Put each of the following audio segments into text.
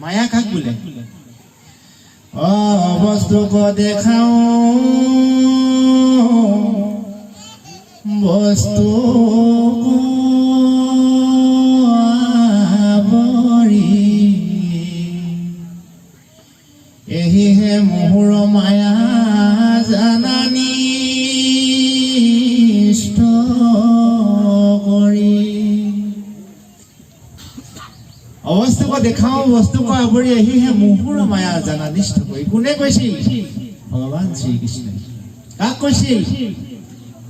মায়া কাক বোলে? অবস্তুক দেখাও। বস্তু অৱস্থাক দেখাও বস্তুক আৱৰি আহিহে মোহৰ মায়া জানা নিষ্ঠ কৰি কোনে কৈছিল ভগৱান শ্ৰীকৃষ্ণই কাক কৈছিল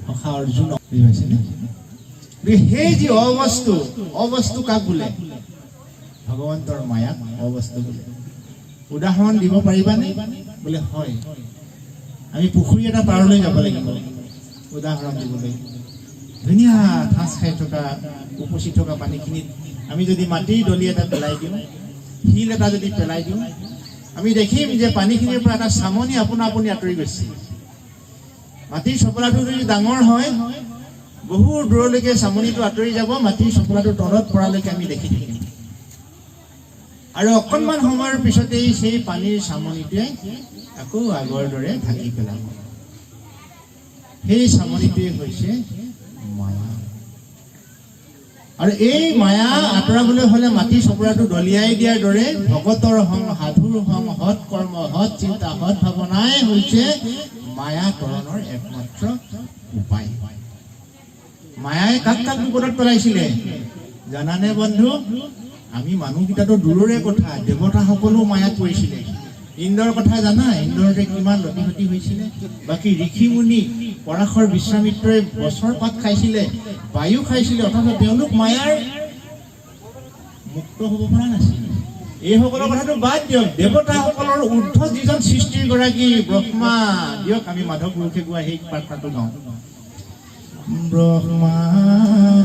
সখা অৰ্জুন বুজি সেই যি অবস্তু অবস্তু কাক বোলে ভগৱন্তৰ মায়াক অবস্তু বোলে উদাহৰণ দিব পাৰিবানে বোলে হয়। আমি পুখুৰী এটা পাৰলৈ যাব লাগিব। উদাহৰণ দিবলৈ ধুনীয়া ঠাঁচ খাই থকা, উপচি থকা পানীখিনিত আমি যদি মাটিৰ দলি এটা পেলাই দিওঁ, শিল এটা যদি পেলাই দিওঁ, আমি দেখিম যে পানীখিনিৰ পৰা এটা চামনি আপোনা আপুনি আঁতৰি গৈছে। মাটিৰ চপলাটো যদি ডাঙৰ হয় বহু দূৰলৈকে চামনিটো আঁতৰি যাব, মাটিৰ চপলাটো তলত পৰালৈকে আমি দেখি থাকিম। আৰু অকণমান সময়ৰ পিছতেই সেই পানীৰ চামনিটোৱে আকৌ আগৰ দৰে ঢাকি পেলাব। সেই চামনিটোৱে হৈছে মায়া। আৰু এই মায়া আঁতৰাবলৈ হ'লে মাটি চপৰাটো দলিয়াই দিয়াৰ দৰে ভগতৰ সং সাধুৰ সং সৎ কৰ্ম, সৎ চিন্তা, সৎ ভাৱনাই হৈছে মায়াকৰণৰ একমাত্ৰ উপায়। মায়াই কাক কাক বিপদত পেলাইছিলে? জানানে বন্ধু? আমি মানুহকেইটাতো দূৰৰে কথা দেৱতাসকলো মায়াত পৰিছিলে। ইন্দ্ৰৰ কথা জানা? ইন্দ্ৰৰ যে কিমান লতিঘটি হৈছিলে? বাকী ঋষি মুনি পৰাশৰ বিশ্বামিত্ৰই গছৰ পাত খাইছিলে বায়ু খাইছিলে অথচ তেওঁলোক মায়াৰ মুক্ত হ'ব পৰা নাছিল। এইসকলৰ কথাটো বাদ দিয়ক। দেৱতাসকলৰ ঊৰ্ধ যিজন সৃষ্টিৰ গৰাকী ব্ৰহ্মা দিয়ক আমি মাধৱ পুৰুষে গোৱা সেই প্ৰাৰ্থনাটো গাওঁ ব্ৰহ্মায়াদি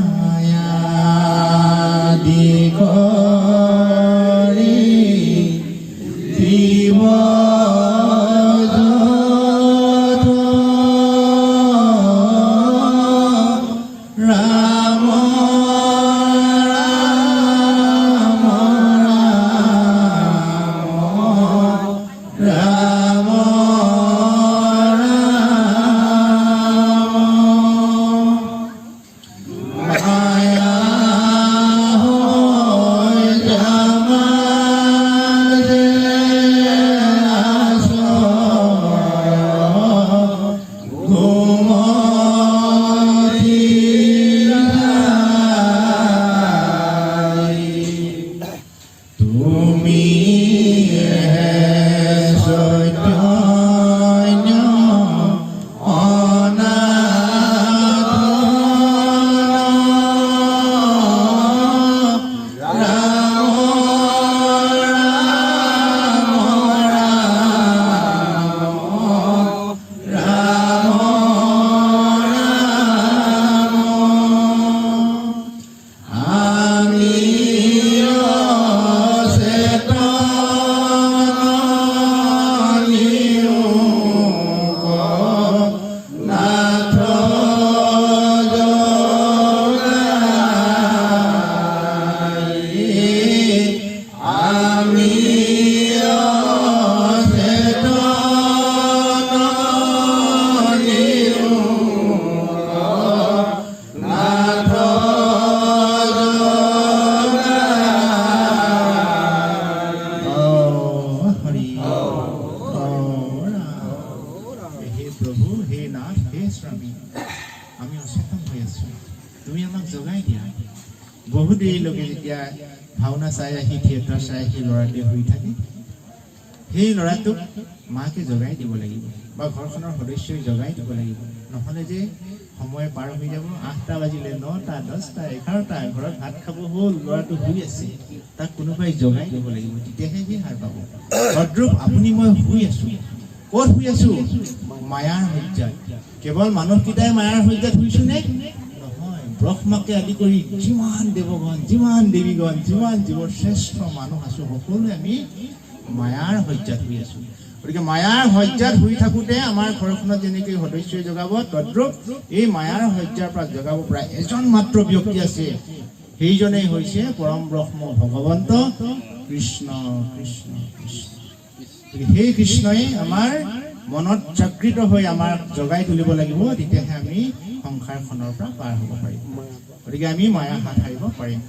কৰি Timah. আমি আমি অচেতন হৈ আছো। তুমি আমাক জগাই দিয়া। বহু দেৰিলৈকে যেতিয়া ভাওনা চাই আহি, থিয়েটাৰ চাই আহি ল'ৰাটোৱে শুই থাকে। সেই ল'ৰাটোক মাকে জগাই দিব লাগিব বা ঘৰখনৰ সদস্যই জগাই দিব লাগিব। নহ'লে যে সময় পাৰ হৈ যাব, আঠটা বাজিলে, নটা, দহটা, এঘাৰটা, ঘৰত ভাত খাব হ'ল, ল'ৰাটো শুই আছে, তাক কোনোবাই জগাই দিব লাগিব, তেতিয়াহে সি সাৰ পাব। ভদ্ৰূপ আপুনি মই শুই আছো। ক'ত শুই আছো? মায়াৰ সজ্জাত। কেৱল মানুহকেইটাই মায়াৰ সজ্জাত শুইছো নে নহয় ব্ৰহ্মাকে আদি কৰি যিমান দেৱগণ যিমান দেৱীগণ যিমান জীৱৰ শ্ৰেষ্ঠ মানুহ আছো, সকলোৱে আমি মায়াৰ সজ্জাত শুই আছো। গতিকে মায়াৰ সজ্জাত শুই থাকোঁতে আমাৰ ঘৰখনত যেনেকৈ সদস্যই জগাব, তদ্ৰূপ এই মায়াৰ সজ্জাৰ পৰা জগাব পৰা এজন মাত্ৰ ব্যক্তি আছে। সেইজনেই হৈছে পৰম ব্ৰহ্ম ভগৱন্ত কৃষ্ণ কৃষ্ণ কৃষ্ণ। সেই কৃষ্ণই আমাৰ মনত জাগৃত হৈ আমাক জগাই তুলিব লাগিব তেতিয়াহে আমি সংসাৰখনৰ পৰা পাৰ হ'ব পাৰিম। গতিকে আমি মায়া হাত সাৰিব পাৰিম।